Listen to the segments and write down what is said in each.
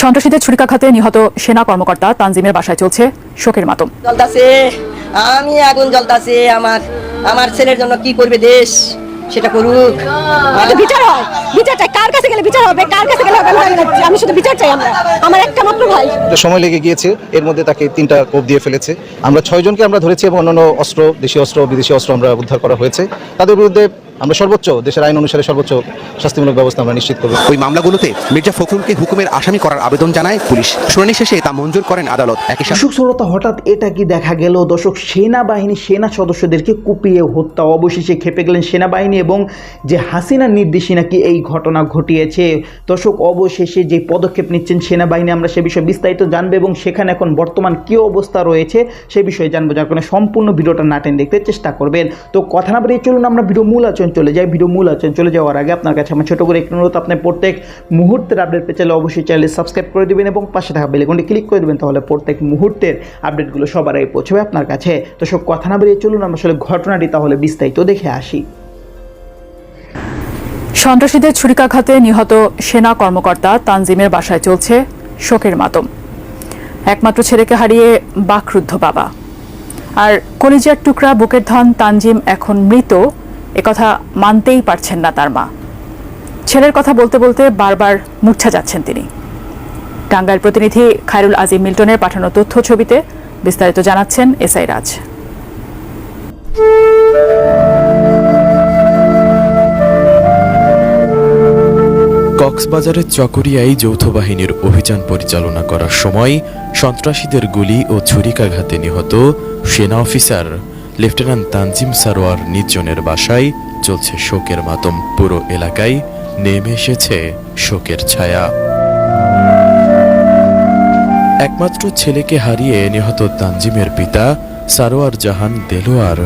সন্ত্রাসীদের ছুরিকাঘাতে নিহত সেনা কর্মকর্তা তানজিমের বাসায় চলছে শোকের মাতম। জ্বলতাছে আমি আগুন জ্বলতাছে আমার আমার ছেলের জন্য কি করবে দেশ? সেটা করুক। বিচার হয় বিচার চাই। কার কাছে গেলে বিচার হবে? কার কাছে গেলে হবে। আমি শুধু বিচার চাই আমরা। আমার একটা মাত্র ভাই। সময় লেগে গিয়েছে এর মধ্যে তাকে তিনটা কোপ দিয়ে ফেলেছে। আমরা ছয়জনকে আমরা ধরেছি এবং অন্যান্য অস্ত্র দেশীয় অস্ত্র বিদেশি অস্ত্র আমরা উদ্ধার করা হয়েছে। তাদের বিরুদ্ধে আমরা সর্বোচ্চ দেশের আইন অনুসারে সর্বোচ্চ শাস্তিমূলক ব্যবস্থা আমরা নিশ্চিত করব। ওই মামলাগুলোতে মির্জা ফখরুলকে হুকুমের আসামি করার আবেদন জানায় পুলিশ। শুনানি শেষে তা মঞ্জুর করেন আদালত। একই সাথে দর্শক শ্রোতা হঠাৎ এটা কি দেখা গেল? দর্শক সেনাবাহিনী সেনা সদস্যদেরকে কুপিয়ে হত্যা অবশেষে খেপে গেলেন সেনাবাহিনী এবং যে হাসিনার নির্দেশই নাকি এই ঘটনা ঘটিয়েছে। দর্শক অবশেষে যে পদক্ষেপ নিচ্ছেন সেনাবাহিনী আমরা সে বিষয়ে বিস্তারিত জানব এবং সেখানে এখন বর্তমান কী অবস্থা রয়েছে সে বিষয়ে জানব। যার কারণে সম্পূর্ণ ভিডিওটা নাটেন দেখতে চেষ্টা করবেন। তো কথা না বাড়িয়ে চলুন আমরা ভিডিও মূল আচরণ চলে যাই, ভিডিও মূল আচরণ চলে যাওয়ার আগে আপনার কাছে আমার ছোটো করে একটু অনুরোধ, আপনি প্রত্যেক মুহূর্তের আপডেট পেতে চাইলে অবশ্যই চ্যানেলে সাবস্ক্রাইব করে দেবেন এবং পাশে থাকা বেলেকনটি ক্লিক করে দেবেন, তাহলে প্রত্যেক মুহূর্তের আপডেটগুলো সবার আগে পৌঁছবে আপনার কাছে। তো সব কথা না বেরিয়ে চলুন, আমরা আসলে ঘটনাটি তাহলে বিস্তারিত দেখে আসি। সন্ত্রাসীদের ছুরিকাঘাতে নিহত সেনা কর্মকর্তা তানজিমের বাসায় চলছে শোকের মাতম। একমাত্র ছেলেকে হারিয়ে বাকরুদ্ধ বাবা। আর কলিজার টুকরা বুকের ধন তানজিম এখন মৃত একথা মানতেই পারছেন না তার মা। ছেলের কথা বলতে বলতে বারবার মূর্ছা যাচ্ছেন তিনি। টাঙ্গাইল প্রতিনিধি খায়রুল আজিম মিল্টনের পাঠানো তথ্য ছবিতে বিস্তারিত জানাচ্ছেন এসআই রাজ। কক্সবাজারের চকরিয়ায় যৌথ বাহিনীর অভিযান পরিচালনা করার সময় সন্ত্রাসীদের গুলি ও ছুরিকাঘাতে নিহত সেনা অফিসার লেফটেন্যান্ট তানজিম সারোয়ার নির্জনের বাসায় চলছে শোকের মাতম। পুরো এলাকায় নেমে এসেছে শোকের ছায়া। একমাত্র ছেলেকে হারিয়ে নিহত তানজিমের পিতা সারোয়ার জাহান দেলোয়ার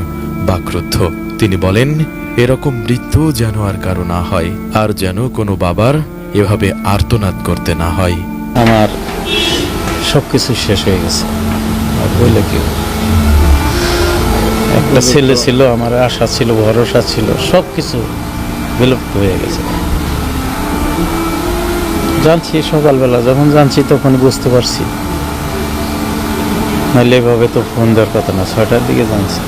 বাকরুদ্ধ। তিনি বলেন, এরকম মৃত্যু যেন আর কারও না হয়, আর যেন কোনো বাবার এভাবে আর্তনাদ করতে না হয়। আমার সব কিছু শেষ হয়ে গেছে। একটা ছেলে ছিল আমার আশা ছিল ভরসা ছিল সব কিছু বিলুপ্ত হয়ে গেছে। জানছি সকালবেলা যখন জানছি তখন বুঝতে পারছি। নাহলে এভাবে তো ফোন দেওয়ার কথা না ছয়টার দিকে জানছি।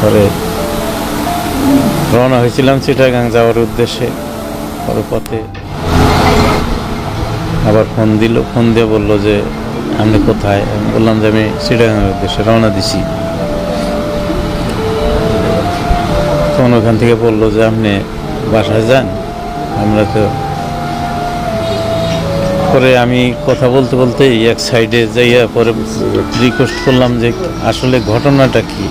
পরে রওনা হয়েছিলাম চিটাগাং যাওয়ার উদ্দেশ্যে। পরে পথে আবার ফোন দিল ফোন দিয়ে বলল যে আপনি কোথায়? আমি বললাম যে আমি চিটাগাংয়ের উদ্দেশ্যে রওনা দিছি। তখন ওখান থেকে বলল যে, আপনি বাসায় যান, আমরা তো পরে আমি কথা বলতে বলতেই এক সাইডে যাইয়া পরে রিকোয়েস্ট করলাম যে, আসলে ঘটনাটা কি?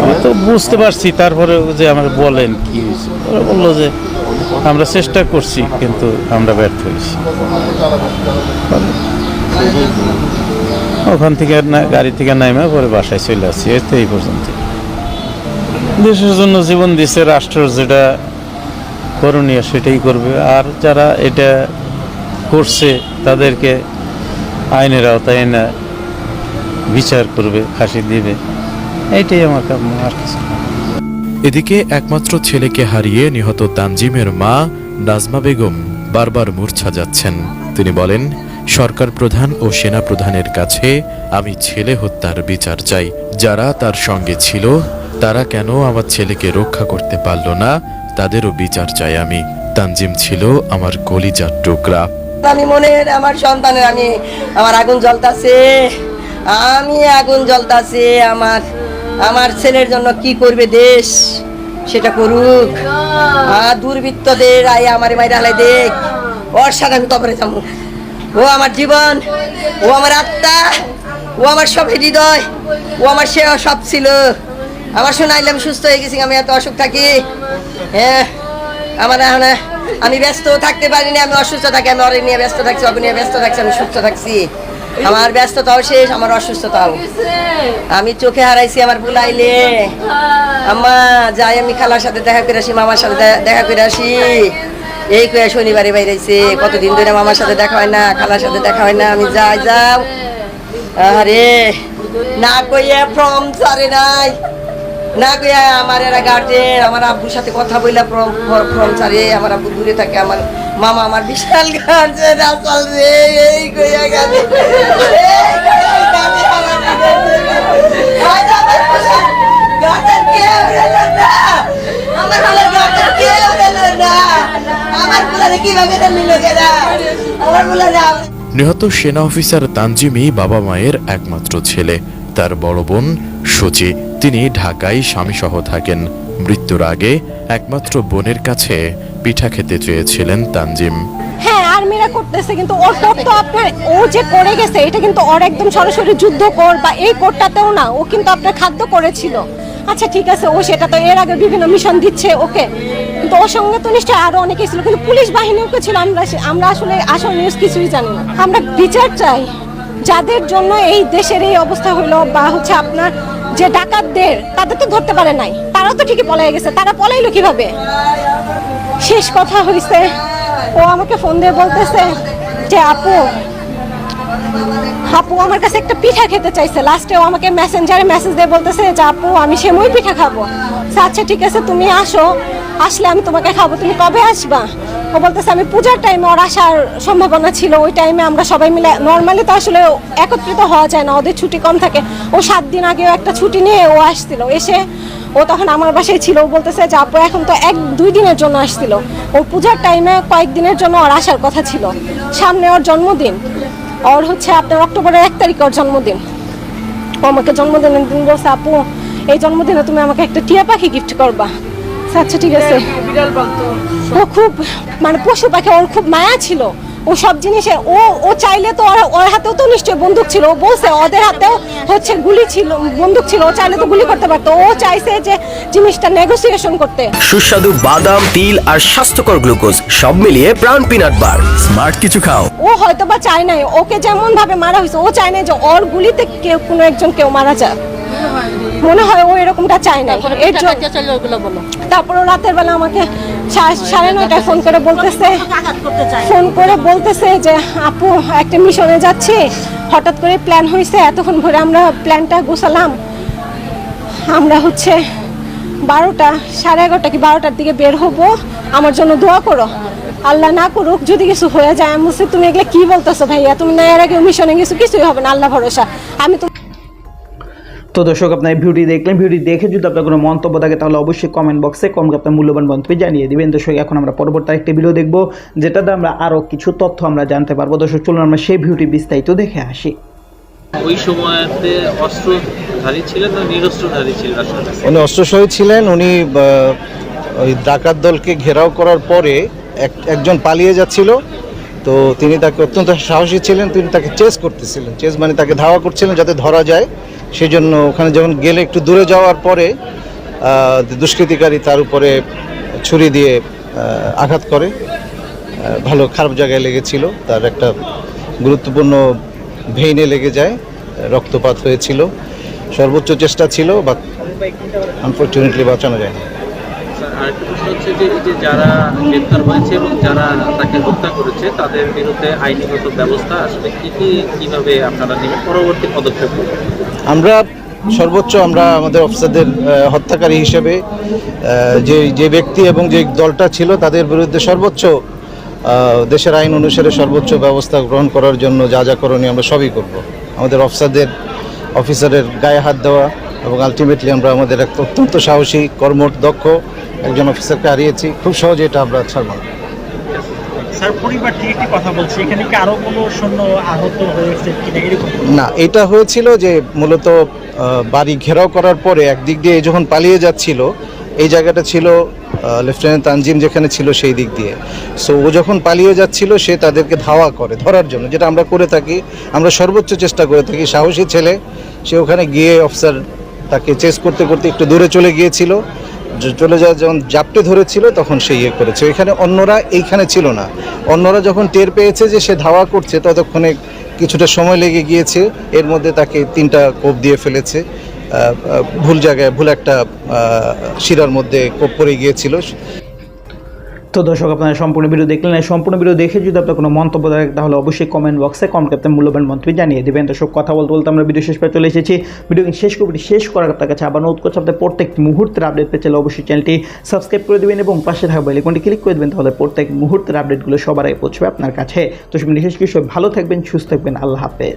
আমি তো বুঝতে পারছি, তারপরে যে আমাকে বলেন কি হয়েছে। ওরা বলল যে, আমরা চেষ্টা করছি, কিন্তু আমরা ব্যর্থ হয়েছি। ওখান থেকে না, গাড়ি থেকে নামে পরে বাসায় চলে আসছি, এই তো এই পর্যন্ত দেশের জন্য জীবন দিছে রাষ্ট্র যেটা করণীয় সেটাই করবে। আর যারা এটা করছে, তাদেরকে আইনের আওতায় এনে বিচার করবে, ফাঁসি দিবে। এইটাই আমার কাম্য, আর কিছু এদিকে একমাত্র ছেলেকে হারিয়ে নিহত তানজিমের মা নাজমা বেগম বারবার মূর্ছা যাচ্ছেন। তিনি বলেন, সরকার প্রধান ও সেনা প্রধানের কাছে আমি ছেলে হত্যার বিচার চাই। যারা তার সঙ্গে ছিল তারা কেন আমার ছেলেকে রক্ষা করতে পারল না, তাদেরও বিচার চাই আমি। তানজিম ছিল আমার কলিজার টুকরা। আমি মনের আমার সন্তানের আমি, আমার আগুন জ্বলতাছে। আমি আগুন জ্বলতাছে, আমার আমার ছেলের জন্য কি করবে দেশ? সেটা করুক। আর দুর্বৃত্তদের আই আমার মাইরা হালাই দেখ। ওর সাথে আমি কবরে যাব। ও আমার জীবন, ও আমার আত্মা, ও আমার সব হৃদয়, ও আমার সে সব ছিল। আমার শোনাইলে আমি সুস্থ হয়ে গেছি, আমি এত অসুখ থাকি। হ্যাঁ আমার এখন আমি ব্যস্ত থাকতে পারিনি আমি অসুস্থ থাকি, আমি অরে নিয়ে ব্যস্ত থাকছি অগে নিয়ে ব্যস্ত থাকছি, আমি সুস্থ থাকছি। আমার ব্যস্ততাও শেষ, আমার অসুস্থতাও। আমি চোখে হারাইছি, আমার বুলাইলে আম্মা, যাই, আমি খালার সাথে দেখা করে আসি, মামার সাথে দেখা করে আসি। এই কয়ে শনিবারে বাইরেছে, কতদিন ধরে মামার সাথে দেখা হয় না, খালার সাথে দেখা হয় না, আমি যাই, যাও। আরে না কইয়া ফর্ম সারে নাই। না কইয়া আমার এরা গার্জেন আমার আব্বুর সাথে কথা বইলা ফর্ম ছাড়ে, আমার আব্বু দূরে থাকে, আমার মামা আমার বিশাল গার্জেন আসল রে, এই কইয়া গেছে নিহত সেনা অফিসার তানজিমি বাবা মায়ের একমাত্র ছেলে। তার বড় বোন সচি তিনি ঢাকায় স্বামীসহ থাকেন। মৃত্যুর আগে একমাত্র বোনের কাছে পিঠা খেতে চেয়েছিলেন তানজিম। হ্যাঁ আর্মিরা করতেছে, কিন্তু ওর কোড তো আপনার, ও যে করে গেছে, এটা কিন্তু ওর একদম সরাসরি যুদ্ধ কর বা এই কোডটাতেও না, ও কিন্তু আপনার খাদ্য করেছিল। আচ্ছা ঠিক আছে, ও সেটা তো এর আগে বিভিন্ন মিশন দিচ্ছে ওকে। কিন্তু ওর সঙ্গে তো নিশ্চয়ই আরও অনেকে ছিল, কিন্তু পুলিশ বাহিনীও ছিল, আমরা আমরা আসলে আসল নিউজ কিছুই জানি না। আমরা বিচার চাই, যাদের জন্য এই দেশের এই অবস্থা হলো, বা হচ্ছে আপনার যে ডাকাতদের, তাদের তো ধরতে পারে নাই। তারাও তো ঠিকই পলাই গেছে। তারা পলাইলো কীভাবে? শেষ কথা হইছে, ও আমাকে ফোন দিয়ে বলতেছে যে, আপু আপু আমার কাছে একটা পিঠা খেতে চাইছে। লাস্টে ও আমাকে মেসেঞ্জারে মেসেজ দিয়ে বলতেছে যে, আপু, আমি সেমই পিঠা খাব। আচ্ছা ঠিক আছে, তুমি আসো। আসলে আমি তোমাকে খাব। তুমি কবে আসবা? ও বলতেছে, আমি পূজার টাইমে ওর আসার সম্ভাবনা ছিল। ওই টাইমে আমরা সবাই মিলে নর্মালি তো আসলে একত্রিত হওয়া যায় না, ওদের ছুটি কম থাকে। ও সাত দিন আগেও একটা ছুটি নিয়ে ও আসছিল। এসে ও তখন আমার বাসায় ছিল। ও বলতেছে যে আপু এখন তো এক, দুই দিনের জন্য আসছিল। ও পূজার টাইমে কয়েকদিনের জন্য ওর আসার কথা ছিল। সামনে ওর জন্মদিন। ওর হচ্ছে আপনার অক্টোবরের এক তারিখ ওর জন্মদিন। ও আমাকে জন্মদিনের দিন বলছে, আপু, এই জন্মদিনে তুমি আমাকে একটা টিয়া পাখি গিফট করবা। আচ্ছা ঠিক আছে। ও খুব মানে পশু পাখি ওর খুব মায়া ছিল। ও সব জিনিসে ও ও চাইলে তো ওর হাতেও তো নিশ্চয়ই বন্দুক ছিল। ও বলছে ওদের হাতেও হচ্ছে গুলি ছিল বন্দুক ছিল। ও চাইলে তো গুলি করতে পারতো। ও চাইছে যে জিনিসটা নেগোসিয়েশন করতে। সুস্বাদু বাদাম তিল আর স্বাস্থ্যকর গ্লুকোজ সব মিলিয়ে প্রাণ পিনাট বার। স্মার্ট কিছু খাও। ও হয়তো বা চায় নাই। ওকে যেমন ভাবে মারা হয়েছে ও চায় নাই যে ওর গুলিতে কেউ কোনো একজন কেউ মারা যাক। মনে হয় ও এরকমটা চায় না এর জন্য তারপর ও রাতের বেলা আমাকে সাড়ে নয়টায় ফোন করে বলতেছে ফোন করে বলতেছে যে আপু একটা মিশনে যাচ্ছি। হঠাৎ করে প্ল্যান হয়েছে এতক্ষণ ভরে আমরা প্ল্যানটা গোছালাম। আমরা হচ্ছে বারোটা সাড়ে এগারোটা কি বারোটার দিকে বের হব। আমার জন্য দোয়া করো। আল্লাহ না করুক যদি কিছু হয়ে যায়। আমি তুমি এগুলো কি বলতেছো ভাইয়া? তুমি না এর আগে মিশনে গেছো কিছুই হবে না। আল্লাহ ভরসা। আমি তো তো দর্শক আপনার ভিডিও দেখলেন। ভিডিও দেখে যদি আপনার কোনো মন্তব্য থাকে তাহলে অবশ্যই কমেন্ট বক্সে কমেন্ট আপনার মূল্যবান মন্তব্য জানিয়ে দিবেন। দর্শক এখন আমরা পরবর্তী একটি ভিডিও দেখব যেটাতে আমরা আরও কিছু তথ্য আমরা জানতে পারব। দর্শক চলুন আমরা সেই ভিডিওটি বিস্তারিত দেখে আসি। ওই সময়তে অস্ত্রধারী ছিলেন না নিরস্ত্রধারী ছিলেন উনি ছিলেন। উনি ওই ডাকাত দলকে ঘেরাও করার পরে এক একজন পালিয়ে যাচ্ছিল। তো তিনি তাকে অত্যন্ত সাহসী ছিলেন। তিনি তাকে চেস করতেছিলেন। চেস মানে তাকে ধাওয়া করছিলেন যাতে ধরা যায়। সেই জন্য ওখানে যখন গেলে একটু দূরে যাওয়ার পরে দুষ্কৃতিকারী তার উপরে ছুরি দিয়ে আঘাত করে। ভালো খারাপ জায়গায় লেগেছিল। তার একটা গুরুত্বপূর্ণ ভেইনে লেগে যায়, রক্তপাত হয়েছিল। সর্বোচ্চ চেষ্টা ছিল বা আনফর্চুনেটলি বাঁচানো যায় না যারা আইনগত ব্যবস্থা আপনারা পরবর্তী পদক্ষেপ? আমরা সর্বোচ্চ আমরা আমাদের অফিসারদের হত্যাকারী হিসেবে যে যে ব্যক্তি এবং যে দলটা ছিল তাদের বিরুদ্ধে সর্বোচ্চ দেশের আইন অনুসারে সর্বোচ্চ ব্যবস্থা গ্রহণ করার জন্য যা যা করণীয় আমরা সবই করব। আমাদের অফিসারদের, অফিসারের গায়ে হাত দেওয়া এবং আলটিমেটলি আমরা আমাদের এক অত্যন্ত সাহসী কর্মঠ দক্ষ একজন অফিসারকে হারিয়েছি। খুব সহজে এটা আমরা ছাড়ব না, এটা হয়েছিল যে মূলত বাড়ি ঘেরাও করার পরে একদিক দিয়ে যখন পালিয়ে যাচ্ছিল, এই জায়গাটা ছিল লেফটেন্যান্ট তানজিম যেখানে ছিল সেই দিক দিয়ে। সো ও যখন পালিয়ে যাচ্ছিল, সে তাদেরকে ধাওয়া করে, ধরার জন্য, যেটা আমরা করে থাকি, আমরা সর্বোচ্চ চেষ্টা করে থাকি। সাহসী ছেলে, সে ওখানে গিয়ে অফিসার তাকে চেস করতে করতে একটু দূরে চলে গিয়েছিল। চলে যাওয়া যখন জাপটে ধরেছিল, তখন সে ইয়ে করেছে। এখানে অন্যরা এইখানে ছিল না। অন্যরা যখন টের পেয়েছে যে সে ধাওয়া করছে, ততক্ষণে কিছুটা সময় লেগে গিয়েছে। এর মধ্যে তাকে তিনটা কোপ দিয়ে ফেলেছে। ভুল জায়গায়, ভুল একটা শিরার মধ্যে কোপ পড়ে গিয়েছিল। তো দর্শক, আপনারা সম্পূর্ণ ভিডিও দেখলেন সম্পূর্ণ ভিডিও দেখে যদি আপনার কোনো মন্তব্য থাকে, তাহলে অবশ্যই কমেন্ট বক্সে কমেন্ট করতে মূল্যবান মন্তব্য জানিয়ে দেবেন। তো সব কথা বলতে বলতে আমরা ভিডিও শেষ পর্যন্ত চলে এসেছি। ভিডিও শেষ করে, শেষ করার আপনার কাছে আবার অনুরোধ করছি আপনার প্রত্যেক মুহূর্তের আপডেট পেতে চাইলে অবশ্যই চ্যানেলটি সাবস্ক্রাইব করে দেবেন এবং পাশে থাকা বেলাইকনটি ক্লিক করে দেবেন, তাহলে প্রত্যেক মুহূর্তের আপডেটগুলো সবার আগে পৌঁছবে আপনার কাছে। তো সব বিশেষ কিছু ভালো থাকবেন, সুস্থ থাকবেন, আল্লাহ হাফেজ।